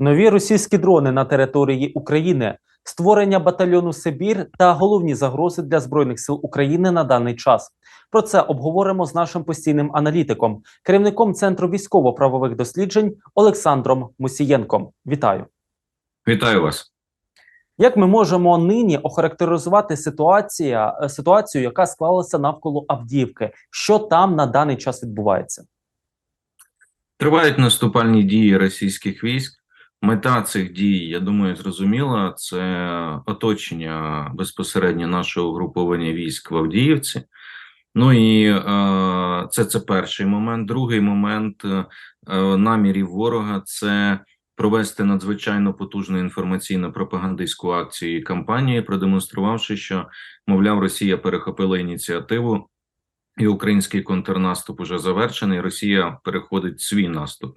Нові російські дрони на території України, створення батальйону Сибір та головні загрози для збройних сил України на даний час. Про це обговоримо з нашим постійним аналітиком, керівником центру військово-правових досліджень Олександром Мусієнком. Вітаю! Вітаю вас. Як ми можемо нині охарактеризувати ситуація, ситуацію, яка склалася навколо Авдіївки? Що там на даний час відбувається? Тривають наступальні дії російських військ. Мета цих дій, я думаю, зрозуміла. Це оточення безпосередньо нашого угруповання військ в Авдіївці. Ну і е, це, це перший момент. Другий момент е, намірів ворога це провести надзвичайно потужну інформаційно-пропагандистську акцію і кампанію, продемонструвавши, що, мовляв, Росія перехопила ініціативу, і український контрнаступ уже завершений. Росія переходить свій наступ.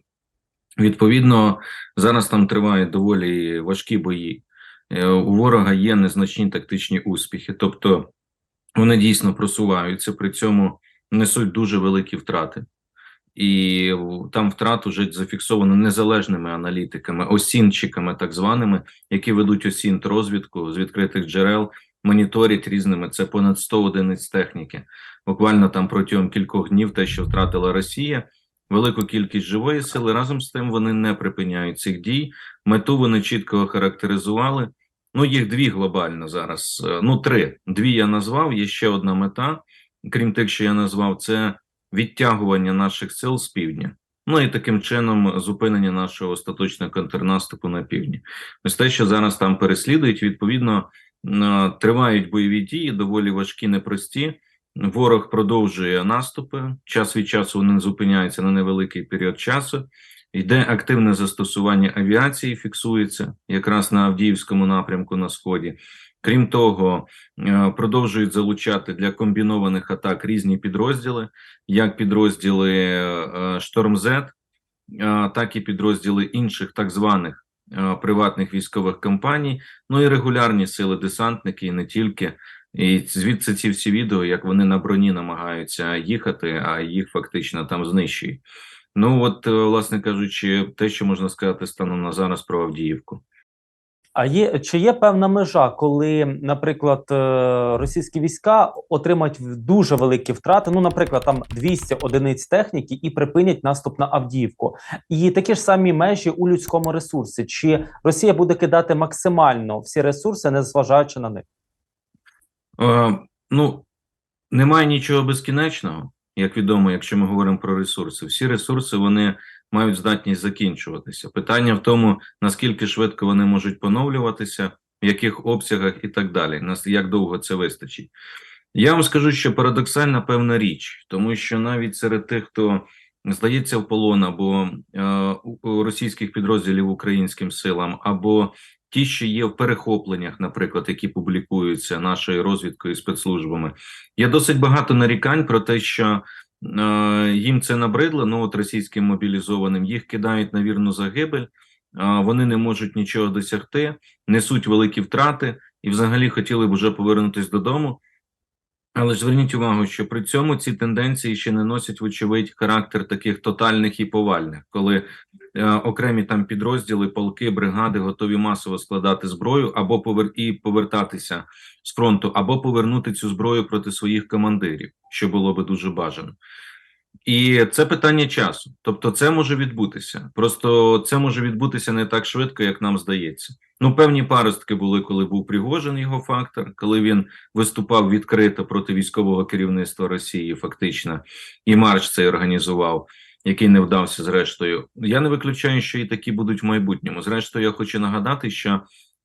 Відповідно, зараз там тривають доволі важкі бої. Е, У ворога є незначні тактичні успіхи, тобто вони дійсно просуваються, при цьому несуть дуже великі втрати. І там втрат вже зафіксовано незалежними аналітиками, осінчиками, так званими, які ведуть осінт розвідку з відкритих джерел, моніторять різними. Це понад 100 одиниць техніки. Буквально там протягом кількох днів те, що втратила Росія, велику кількість живої сили. Разом з тим вони не припиняють цих дій. Мету вони чітко охарактеризували. Ну, їх дві глобально зараз. е, Ну, три. Дві я назвав. Є ще одна мета, крім тих, що я назвав, це відтягування наших сил з півдня. Ну і таким чином зупинення нашого остаточного контрнаступу на півдні. Ось те, що зараз там переслідують, відповідно е, тривають бойові дії, доволі важкі, непрості. Ворог продовжує наступи. Час від часу вони зупиняються на невеликий період часу. Йде активне застосування авіації, фіксується якраз на Авдіївському напрямку на сході. Крім того, е, продовжують залучати для комбінованих атак різні підрозділи, як підрозділи е, Штормзет, так і підрозділи інших так званих е, приватних військових компаній, ну і регулярні сили десантники, і не тільки. І звідси ці всі відео, як вони на броні намагаються їхати, а їх фактично там знищують. Ну от, е, власне кажучи, те, що можна сказати станом на зараз про Авдіївку. А є чи є певна межа, коли, наприклад, е, російські війська отримають дуже великі втрати? Ну, наприклад, там 200 одиниць техніки і припинять наступ на Авдіївку, і такі ж самі межі у людському ресурсі. Чи Росія буде кидати максимально всі ресурси, не зважаючи на них? Е, ну, немає нічого безкінечного, як відомо, якщо ми говоримо про ресурси. Всі ресурси вони мають здатність закінчуватися. Питання в тому, наскільки швидко вони можуть поновлюватися, в яких обсягах і так далі. Як довго це вистачить. Я вам скажу, що парадоксальна певна річ, тому що навіть серед тих, хто здається в полон або е, російських підрозділів українським силам, або ті, що є в перехопленнях, наприклад, які публікуються нашою розвідкою і спецслужбами, є досить багато нарікань про те, що е, їм це набридло. Ну от російським мобілізованим їх кидають на вірну загибель. е, Вони не можуть нічого досягти, несуть великі втрати і, взагалі, хотіли б уже повернутися додому. Але ж зверніть увагу, що при цьому ці тенденції ще не носять, вочевидь, характер таких тотальних і повальних, коли е, окремі там підрозділи, полки, бригади готові масово складати зброю або повер і повертатися з фронту, або повернути цю зброю проти своїх командирів, що було би дуже бажано. І це питання часу. Тобто, це може відбутися. Просто це може відбутися не так швидко, як нам здається. Ну, певні паростки були, коли був Пригожин його фактор, коли він виступав відкрито проти військового керівництва Росії, фактично, і марш цей організував, який не вдався зрештою. Я не виключаю, що і такі будуть в майбутньому. Зрештою, я хочу нагадати, що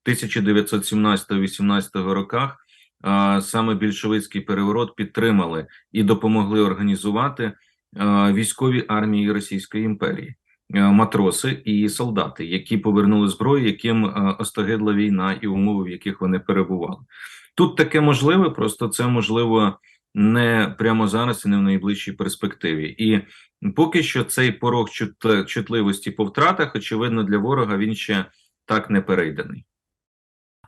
в 1917-18 роках а, саме більшовицький переворот підтримали і допомогли організувати а, військові армії Російської імперії. е, Матроси і солдати, які повернули зброю, яким е, остогидла війна і умови, в яких вони перебували. Тут таке можливе, просто це можливо не прямо зараз і не в найближчій перспективі. І поки що цей порог чут- чутливості по втратах, очевидно, для ворога він ще так не перейдений.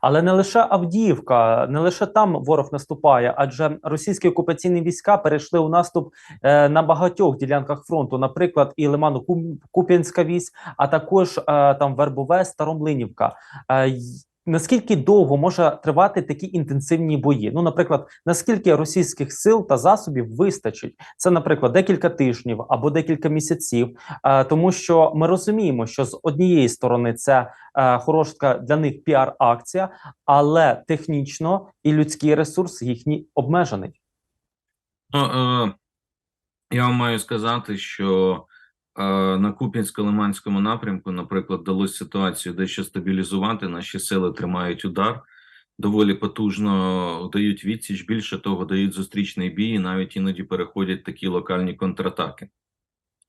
Але не лише Авдіївка, не лише там ворог наступає, адже російські окупаційні війська перейшли у наступ е, на багатьох ділянках фронту, наприклад, і лиману Куп'янська вісь, а також е, там Вербове, Старомлинівка. Е, Наскільки довго може тривати такі інтенсивні бої? Ну, наприклад, наскільки російських сил та засобів вистачить? Це, наприклад, декілька тижнів або декілька місяців, е, тому що ми розуміємо, що з однієї сторони це е, хороша для них піар-акція, але технічно і людський ресурс їхній обмежений. Ну, е, я вам маю сказати, що на Куп'янсько-Лиманському напрямку, наприклад, вдалося ситуацію дещо стабілізувати. Наші сили тримають удар, доволі потужно дають відсіч. Більше того, дають зустрічний бій, і навіть іноді переходять такі локальні контратаки.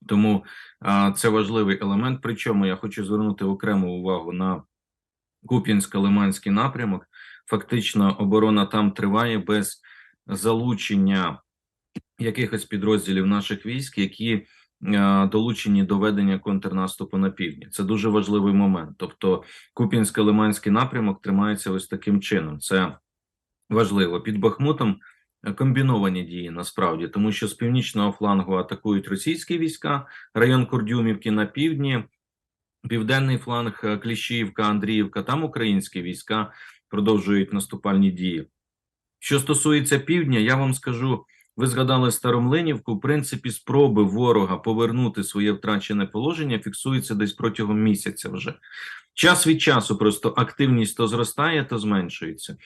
Тому е, це важливий елемент. Причому я хочу звернути окрему увагу на Куп'янсько-Лиманський напрямок. Фактично, оборона там триває без залучення якихось підрозділів наших військ, які долучені до ведення контрнаступу на півдні. Це дуже важливий момент. Тобто, Куп'янсько-Лиманський напрямок тримається ось таким чином. Це важливо під Бахмутом. е, Комбіновані дії насправді, тому що з північного флангу атакують російські війська, район Курдюмівки на півдні, південний фланг е, Кліщіївка, Андріївка, там українські війська продовжують наступальні дії. Що стосується півдня, я вам скажу, ви згадали Старомлинівку. В принципі, спроби ворога повернути своє втрачене положення фіксуються десь протягом місяця вже. Час від часу просто активність то зростає, то зменшується.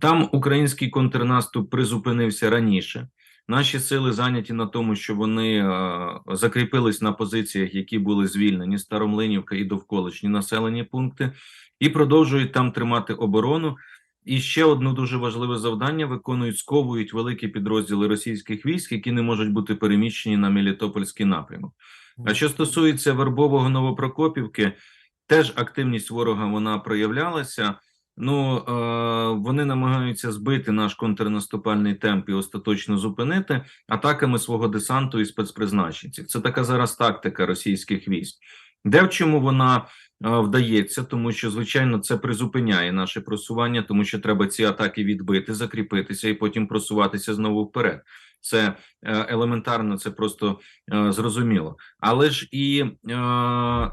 Там український контрнаступ призупинився раніше. Наші сили зайняті на тому, що вони е, закріпились на позиціях, які були звільнені Старомлинівка і довколишні населені пункти, і продовжують там тримати оборону. І ще одне дуже важливе завдання виконують, сковують великі підрозділи російських військ, які не можуть бути переміщені на Мелітопольський напрямок. А що стосується Вербового Новопрокопівки, теж активність ворога вона проявлялася. Ну е, вони намагаються збити наш контрнаступальний темп і остаточно зупинити атаками свого десанту і спецпризначенців. Це така зараз тактика російських військ. Де в чому вона вдається, тому що звичайно це призупиняє наше просування, тому що треба ці атаки відбити, закріпитися і потім просуватися знову вперед. Це е, елементарно, це просто е, зрозуміло. Але ж і е,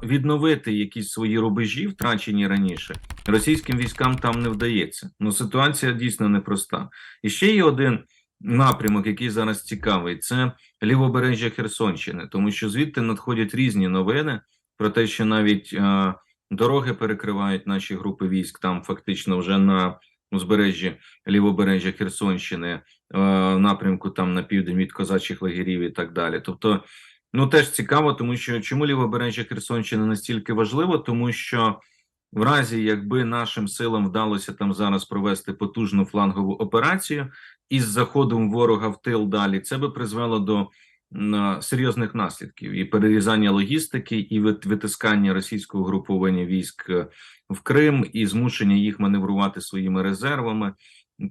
відновити якісь свої рубежі, втрачені раніше, російським військам там не вдається. Ну ситуація дійсно непроста. І ще є один напрямок, який зараз цікавий, це лівобережжя Херсонщини, тому що звідти надходять різні новини про те, що навіть е, дороги перекривають наші групи військ там, фактично, вже на узбережжі лівобережжя Херсонщини, е, напрямку там на південь від козачих лагерів і так далі. Тобто, ну теж цікаво, тому що чому лівобережжя Херсонщини настільки важливо, тому що в разі, якби нашим силам вдалося там зараз провести потужну флангову операцію із заходом ворога в тил далі, це би призвело до серйозних наслідків і перерізання логістики, і вит- витискання російського груповання військ е, в Крим, і змушення їх маневрувати своїми резервами,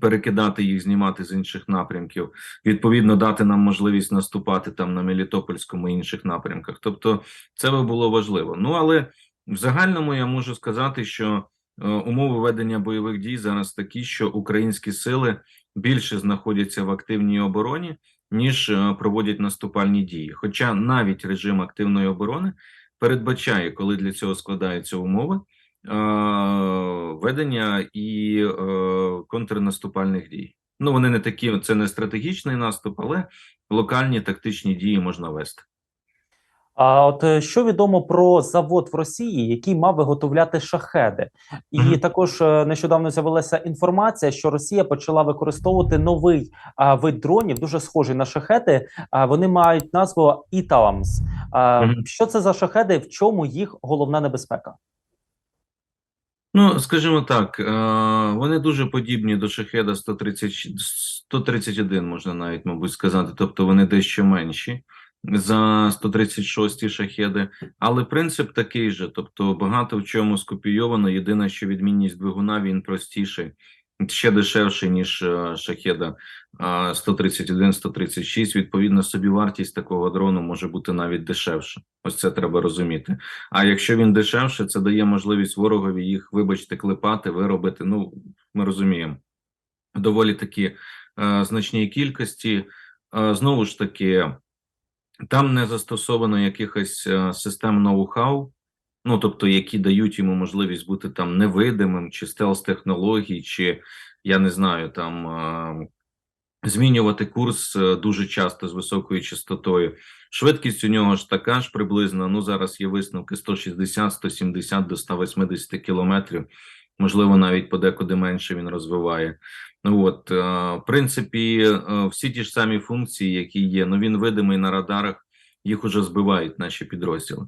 перекидати їх, знімати з інших напрямків. Відповідно, дати нам можливість наступати там на Мелітопольському і інших напрямках. Тобто, це би було важливо. Ну але в загальному я можу сказати, що е, умови ведення бойових дій зараз такі, що українські сили більше знаходяться в активній обороні, ніж е, проводять наступальні дії. Хоча навіть режим активної оборони передбачає, коли для цього складаються умови, е, ведення і е, контрнаступальних дій. Ну вони не такі, це не стратегічний наступ, але локальні тактичні дії можна вести. А от е, що відомо про завод в Росії, який мав виготовляти шахеди, і Мгм. також е, нещодавно з'явилася інформація, що Росія почала використовувати новий а, вид дронів, дуже схожий на шахеди. А вони мають назву Італамс. А, Мгм. Що це за шахеди? В чому їх головна небезпека? Ну, скажімо так, е, вони дуже подібні до шахеда 130, 131, можна навіть, мабуть, сказати, тобто вони дещо менші за 136 шахеди, але принцип такий же, тобто багато в чому скопійовано. Єдине, що відмінність двигуна він простіший. ще дешевший, ніж е, шахеда 131-136. Відповідно, собівартість такого дрону може бути навіть дешевше. Ось це треба розуміти. А якщо він дешевше, це дає можливість ворогові їх, вибачте, клепати, виробити. Ну, ми розуміємо, доволі такі е, значній кількості. Е, знову ж таки, там не застосовано якихось е, систем ноу-хау, ну тобто, які дають йому можливість бути там невидимим, чи стелс-технологій, чи я не знаю, там е, змінювати курс е, дуже часто з високою частотою. Швидкість у нього ж така ж приблизно. Ну зараз є висновки 160, 170 до 180 кілометрів. Можливо, навіть подекуди менше він розвиває. Ну от, е, в принципі, е, всі ті ж самі функції, які є. Ну він видимий на радарах, їх уже збивають наші підрозділи.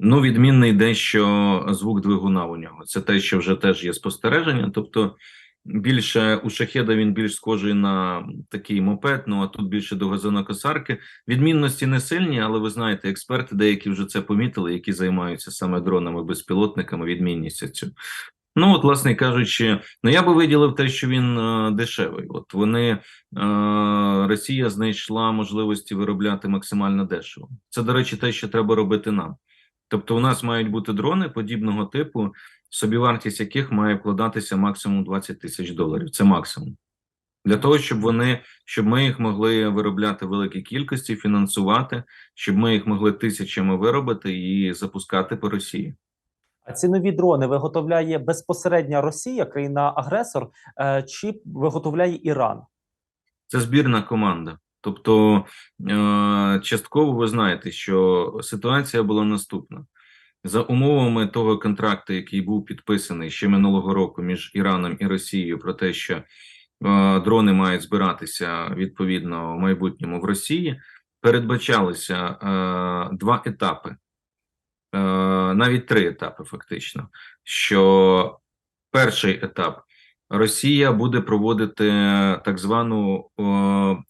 Ну, відмінний дещо звук двигуна у нього. Це те, що вже теж є спостереження. Тобто, більше у шахеда він більш схожий на такий мопед, ну а тут більше до газонокосарки. Відмінності не сильні, але ви знаєте, експерти деякі вже це помітили, які займаються саме дронами, безпілотниками, відмінність цю. Ну, от, власне кажучи, ну я би виділив те, що він е, дешевий. От вони е, Росія знайшла можливості виробляти максимально дешево. Це, до речі, те, що треба робити нам. Тобто, у нас мають бути дрони подібного типу, собівартість яких має вкладатися максимум 20 тисяч доларів. Це максимум. Для того, щоб вони, щоб ми їх могли виробляти в великій кількості, фінансувати, щоб ми їх могли тисячами виробити і запускати по Росії. А ці нові дрони виготовляє безпосередньо Росія, країна-агресор, е, чи виготовляє Іран? Це збірна команда. Тобто, е, частково ви знаєте, що ситуація була наступна. За умовами того контракту, який був підписаний ще минулого року між Іраном і Росією, про те, що е, дрони мають збиратися відповідно в майбутньому в Росії, передбачалися два етапи, навіть три етапи, фактично. Що перший етап Росія буде проводити так звану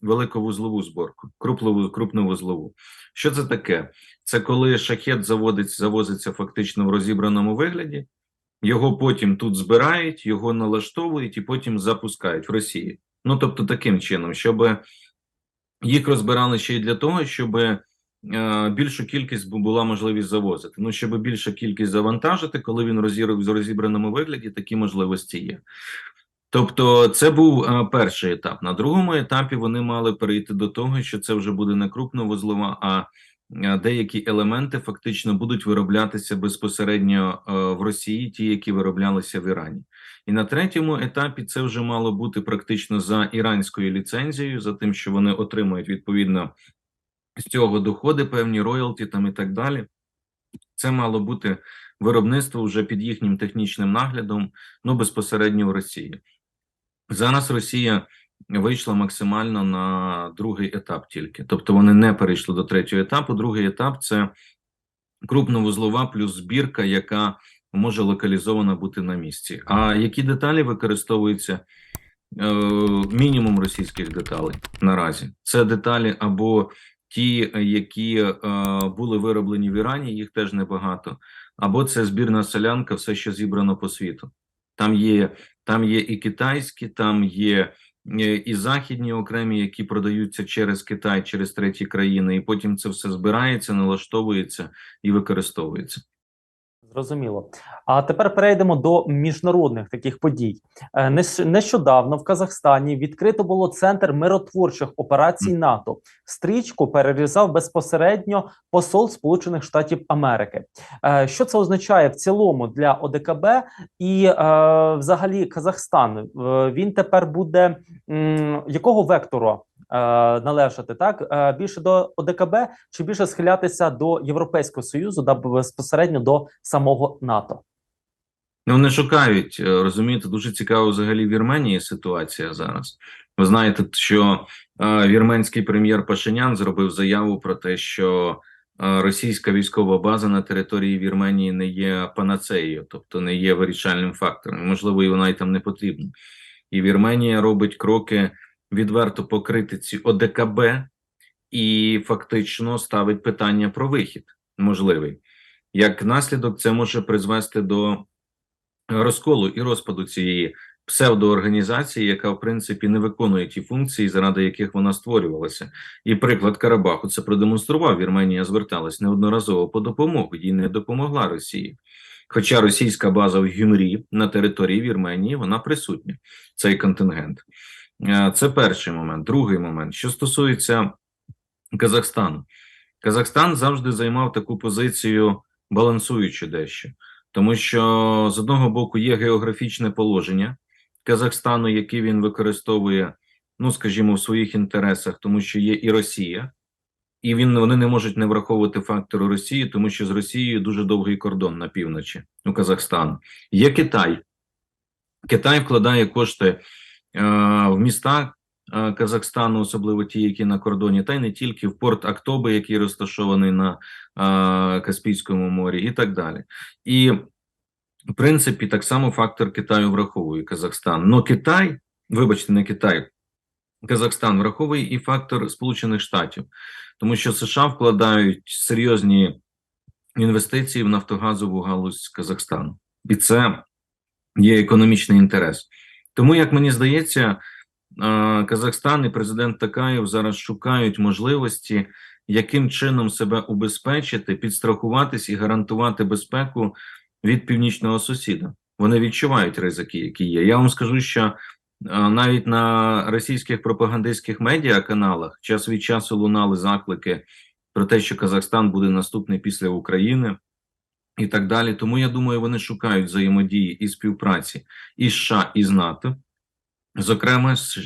великовузлову зборку, крупнову, крупновузлову. Що це таке? Це коли шахет заводиться, завозиться фактично в розібраному вигляді, його потім тут збирають, його налаштовують і потім запускають в Росії. Ну тобто, таким чином, щоб їх розбирали ще й для того, щоб е, більшу кількість була можливість завозити. Ну, щоб більша кількість завантажити, коли він розір- в розібраному вигляді, такі можливості є. Тобто, це був е, перший етап. На другому етапі вони мали перейти до того, що це вже буде не крупновузлова, а е, деякі елементи фактично будуть вироблятися безпосередньо е, в Росії, ті, які вироблялися в Ірані. І на третьому етапі це вже мало бути практично за іранською ліцензією, за тим, що вони отримують відповідно з цього доходи, певні роялті там і так далі. Це мало бути виробництво вже під їхнім технічним наглядом, ну безпосередньо в Росії. Зараз Росія вийшла максимально на другий етап тільки, тобто вони не перейшли до третього етапу. Другий етап це крупновузлова плюс збірка, яка може локалізована бути на місці. А які деталі використовуються? Е, мінімум російських деталей наразі. Це деталі або ті, е, які е, були вироблені в Ірані, їх теж небагато, або це збірна солянка, все, що зібрано по світу. Там є, там є і китайські, там є е, і західні окремі, які продаються через Китай, через треті країни, і потім це все збирається, налаштовується і використовується. Зрозуміло. А тепер перейдемо до міжнародних таких подій. Е, Нещодавно в Казахстані відкрито було центр миротворчих операцій НАТО. Стрічку перерізав безпосередньо посол Сполучених Штатів Америки. Е, Що це означає в цілому для ОДКБ і е, взагалі Казахстан? Він тепер буде якого вектору? Е, Належати так Е, більше до ОДКБ чи більше схилятися до Європейського союзу, да безпосередньо до самого НАТО. Ну, вони шукають, е, розумієте, дуже цікаво взагалі в Вірменії ситуація зараз. Ви знаєте, що вірменський прем'єр Пашинян зробив заяву про те, що російська військова база на території Вірменії не є панацеєю, тобто не є вирішальним фактором. Можливо, і вона й там не потрібна. І Вірменія робить кроки відверто по критиці ОДКБ і фактично ставить питання про вихід можливий. Як наслідок, це може призвести до розколу і розпаду цієї псевдоорганізації, яка в принципі не виконує ті функції, заради яких вона створювалася. І приклад Карабаху це продемонстрував. Вірменія зверталась неодноразово по допомогу, їй не допомогла Росії. Хоча російська база в Гюмрі на території Вірменії вона присутня, цей контингент. Е, Це перший момент. Другий момент, що стосується Казахстану, Казахстан завжди займав таку позицію, балансуючи дещо, тому що з одного боку є географічне положення Казахстану, яке він використовує, ну скажімо, в своїх інтересах, тому що є і Росія, і він вони не можуть не враховувати фактору Росії, тому що з Росією дуже довгий кордон на півночі у Казахстану. Є Китай. Китай вкладає кошти в міста е, Казахстану, особливо ті, які на кордоні, та й не тільки в порт Актоби, який розташований на е, Каспійському морі, і так далі. І в принципі, так само фактор Китаю враховує Казахстан. Но Китай, вибачте, не Китай, Казахстан враховує і фактор Сполучених Штатів, тому що США вкладають серйозні інвестиції в нафтогазову галузь Казахстану, і це є економічний інтерес. Тому, як мені здається, е, Казахстан і президент Такаєв зараз шукають можливості, яким чином себе убезпечити, підстрахуватись і гарантувати безпеку від північного сусіда. Вони відчувають ризики, які є. Я вам скажу, що е, навіть на російських пропагандистських медіаканалах час від часу лунали заклики про те, що Казахстан буде наступний після України. І так далі. Тому я думаю, вони шукають взаємодії і співпраці і США, і з НАТО, зокрема з,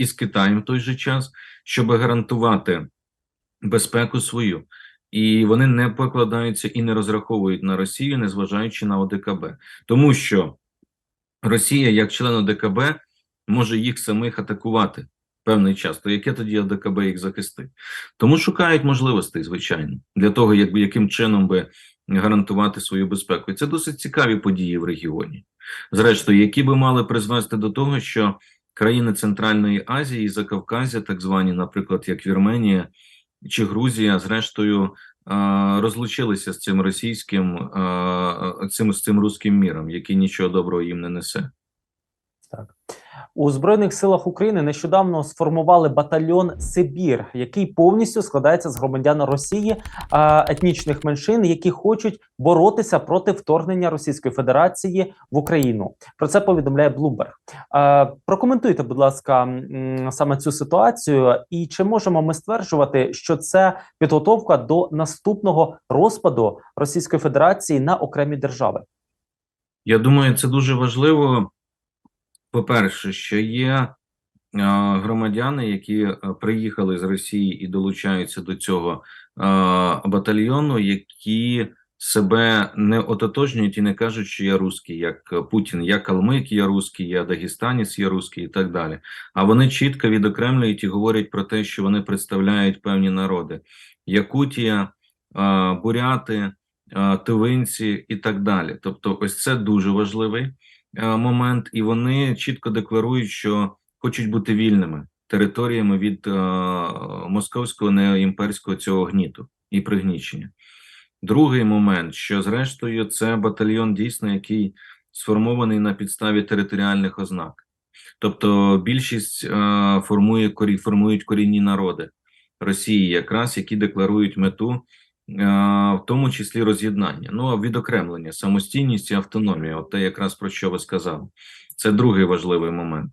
е, Китаєм в той же час, щоб гарантувати безпеку свою. І вони не покладаються і не розраховують на Росію, незважаючи на ОДКБ, тому що Росія, як член ОДКБ, може їх самих атакувати певний час. То яке тоді ОДКБ їх захистить? Тому шукають можливостей, звичайно, для того, якби яким чином би гарантувати свою безпеку. І це досить цікаві події в регіоні, зрештою, які би мали призвести до того, що країни Центральної Азії і Закавказя, так звані, наприклад, як Вірменія чи Грузія, зрештою. Розлучилися з цим російським цим з цим руським міром, який нічого доброго їм не несе. Так. У Збройних силах України нещодавно сформували батальйон Сибір, який повністю складається з громадян Росії етнічних меншин, які хочуть боротися проти вторгнення Російської Федерації в Україну. Про це повідомляє Bloomberg. Прокоментуйте, будь ласка, саме цю ситуацію, і чи можемо ми стверджувати, що це підготовка до наступного розпаду Російської Федерації на окремі держави? Я думаю, це дуже важливо. По-перше, що є е, громадяни, які е, приїхали з Росії і долучаються до цього е, батальйону, які себе не ототожнюють і не кажуть, що я русський, як Путін, я калмик, я русський, я дагестанець, я русський і так далі. А вони чітко відокремлюють і говорять про те, що вони представляють певні народи: Якутія, буряти, тивинці і так далі. Тобто, ось це дуже важливий момент, і вони чітко декларують, що хочуть бути вільними територіями від е, московського неоімперського цього гніту і пригнічення. Другий момент, що зрештою це батальйон дійсно, який сформований на підставі територіальних ознак. Тобто більшість е, формує формують корінні народи Росії, якраз які декларують мету, е, в тому числі роз'єднання, ну а відокремлення, самостійність і автономія. От те, якраз про що ви сказали. Це другий важливий момент.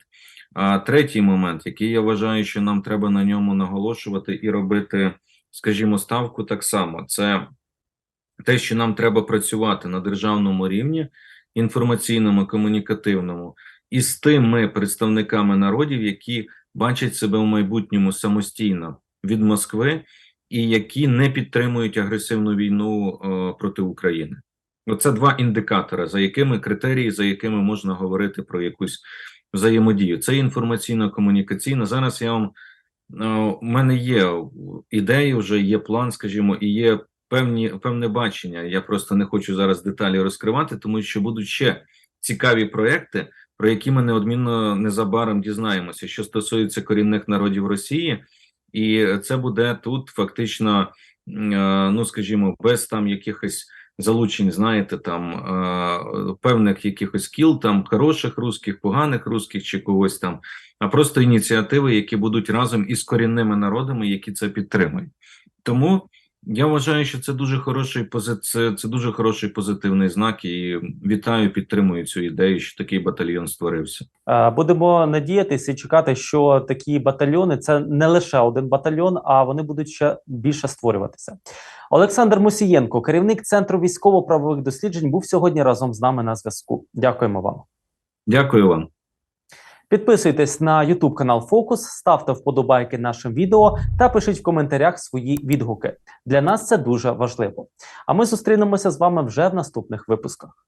А третій момент, який я вважаю, що нам треба на ньому наголошувати і робити, скажімо, ставку так само, це те, що нам треба працювати на державному рівні, інформаційному, комунікативному, і з тими представниками народів, які бачать себе в майбутньому самостійно від Москви, і які не підтримують агресивну війну е, проти України. Оце два індикатори, за якими критерії, за якими можна говорити про якусь взаємодію. Це інформаційно-комунікаційно. Зараз я вам е, у мене є ідеї, вже є план, скажімо, і є певні певне бачення. Я просто не хочу зараз деталі розкривати, тому що будуть ще цікаві проекти, про які ми неодмінно незабаром дізнаємося, що стосується корінних народів Росії, і це буде тут фактично, е, ну скажімо, без там якихось залучень, знаєте, там е, певних якихось кіл, там хороших русських, поганих русських чи когось там, а просто ініціативи, які будуть разом із корінними народами, які це підтримують. Тому я вважаю, що це дуже хороший це, це дуже хороший позитивний знак, і вітаю, підтримую цю ідею, що такий батальйон створився. Е, Будемо надіятися і чекати, що такі батальйони це не лише один батальйон, а вони будуть ще більше створюватися. Олександр Мусієнко, керівник центру військово-правових досліджень, був сьогодні разом з нами на зв'язку. Дякуємо вам. Дякую вам. Підписуйтесь на YouTube канал Фокус, ставте вподобайки нашим відео та пишіть в коментарях свої відгуки. Для нас це дуже важливо. А ми зустрінемося з вами вже в наступних випусках.